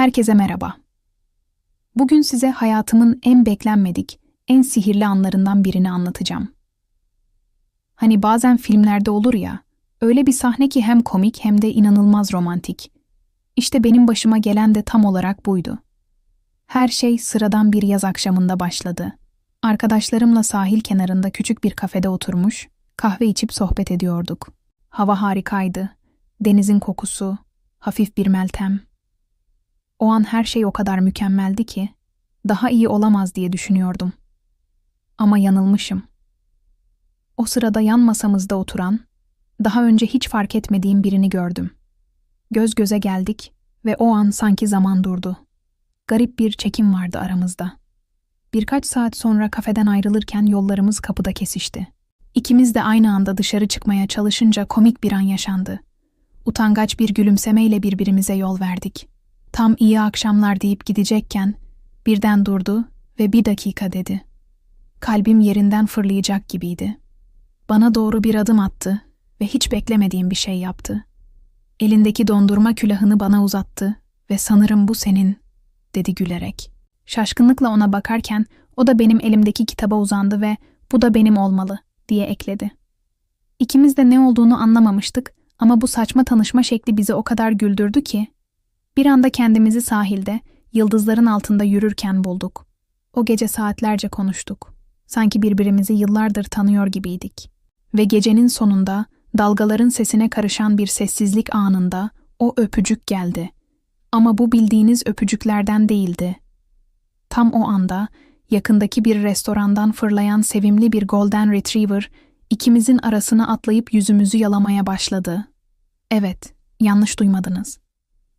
Herkese merhaba. Bugün size hayatımın en beklenmedik, en sihirli anlarından birini anlatacağım. Hani bazen filmlerde olur ya, öyle bir sahne ki hem komik hem de inanılmaz romantik. İşte benim başıma gelen de tam olarak buydu. Her şey sıradan bir yaz akşamında başladı. Arkadaşlarımla sahil kenarında küçük bir kafede oturmuş, kahve içip sohbet ediyorduk. Hava harikaydı. Denizin kokusu, hafif bir meltem. O an her şey o kadar mükemmeldi ki daha iyi olamaz diye düşünüyordum. Ama yanılmışım. O sırada yan masamızda oturan, daha önce hiç fark etmediğim birini gördüm. Göz göze geldik ve o an sanki zaman durdu. Garip bir çekim vardı aramızda. Birkaç saat sonra kafeden ayrılırken yollarımız kapıda kesişti. İkimiz de aynı anda dışarı çıkmaya çalışınca komik bir an yaşandı. Utangaç bir gülümsemeyle birbirimize yol verdik. Tam iyi akşamlar deyip gidecekken birden durdu ve bir dakika dedi. Kalbim yerinden fırlayacak gibiydi. Bana doğru bir adım attı ve hiç beklemediğim bir şey yaptı. Elindeki dondurma külahını bana uzattı ve sanırım bu senin, dedi gülerek. Şaşkınlıkla ona bakarken o da benim elimdeki kitaba uzandı ve bu da benim olmalı, diye ekledi. İkimiz de ne olduğunu anlamamıştık ama bu saçma tanışma şekli bizi o kadar güldürdü ki bir anda kendimizi sahilde, yıldızların altında yürürken bulduk. O gece saatlerce konuştuk. Sanki birbirimizi yıllardır tanıyor gibiydik. Ve gecenin sonunda, dalgaların sesine karışan bir sessizlik anında o öpücük geldi. Ama bu bildiğiniz öpücüklerden değildi. Tam o anda yakındaki bir restorandan fırlayan sevimli bir golden retriever ikimizin arasına atlayıp yüzümüzü yalamaya başladı. Evet, yanlış duymadınız.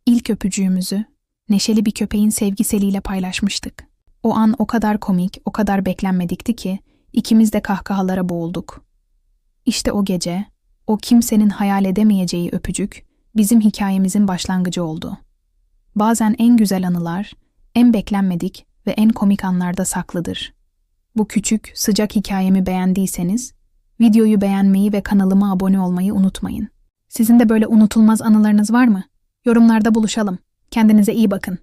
İlk öpücüğümüzü neşeli bir köpeğin sevgiseliyle paylaşmıştık. O an o kadar komik, o kadar beklenmedikti ki ikimiz de kahkahalara boğulduk. İşte o gece, o kimsenin hayal edemeyeceği öpücük bizim hikayemizin başlangıcı oldu. Bazen en güzel anılar, en beklenmedik ve en komik anlarda saklıdır. Bu küçük, sıcak hikayemi beğendiyseniz, videoyu beğenmeyi ve kanalıma abone olmayı unutmayın. Sizin de böyle unutulmaz anılarınız var mı? Yorumlarda buluşalım. Kendinize iyi bakın.